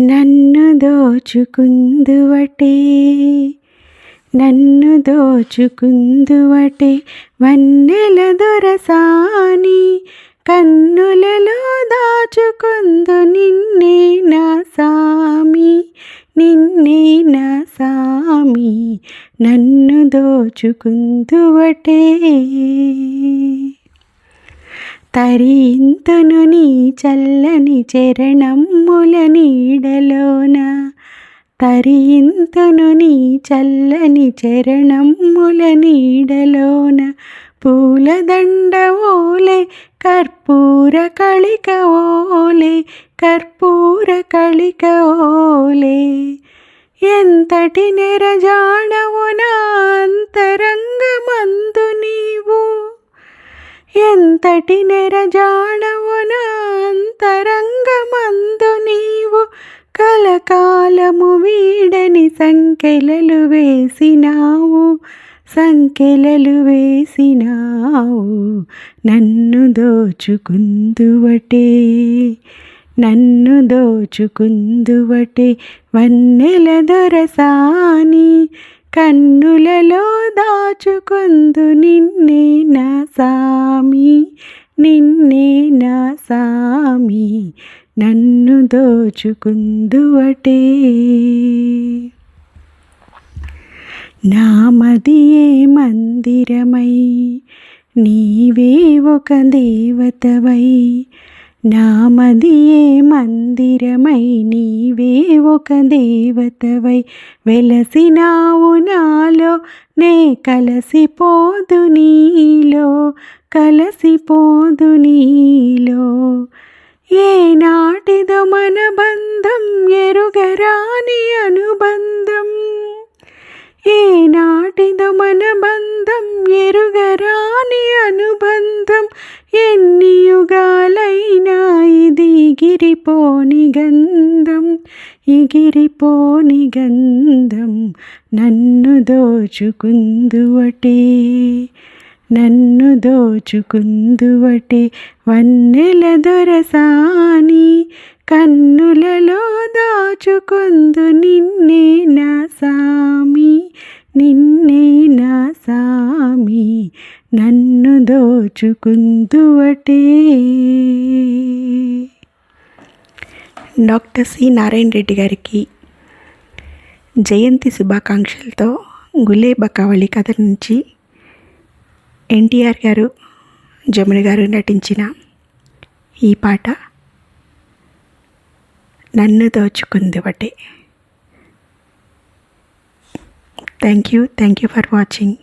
నన్ను దోచుకుందువటే నన్ను దోచుకుందువటే వన్నెల దొరసాని కన్నులలో దాచుకుందు నిన్నే నా సామి నిన్నే నా సామి నన్ను దోచుకుందువటే. తరింతును నీ చల్లని చరణముల నీడలోన. తరింతును నీ చల్లని చరణముల నీడలోన. పూలదండ ఓలే కర్పూర కళిక ఓలే కర్పూర కళిక ఓలే. ఎంతటి నెరజాడవు నా అంతరంగమందు ఎంతటి నెరజాడవు నా అంతరంగమందు నీవు? కలకాలము వీడని సంకెలలు వేసినావు సంకెలలు వేసినావు. నన్ను దోచుకుందువటే నన్ను దోచుకుందువటే వన్నెల దొరసాని కన్నులలో దాచుకుందు నిన్నే నా సామి నిన్నే నా సామి నన్ను దోచుకుందువటే. నామదియే మందిరమై నీవే ఒక దేవతవై నామదియే మందిరమై నీవే ఒక దేవతవై వెలసినావు నాలో నే కలసిపోదు నీలో కలసిపోదు నీలో. ఏనాటిదో మన బంధం ఎరుగరాని అనుబంధం ఏ ఎన్ని యుగాలైనా ఇది గిరిపోని గంధం ఇగిరిపోని గంధం నన్ను దోచుకుందువటే నన్ను దోచుకుందువటే. వన్నెల దొరసాని కన్నులలో దాచుకుందు నిన్నే నా సామి నిన్నే దోచుకుందువటే డాక్టర్ సి నారాయణ రెడ్డి గారికి జయంతి శుభాకాంక్షలతో గులే బకావళి కథ నుంచి ఎన్టీఆర్ గారు జమున గారు నటించిన ఈ పాట నన్ను దోచుకుంది బట్టే thank you thank you for watching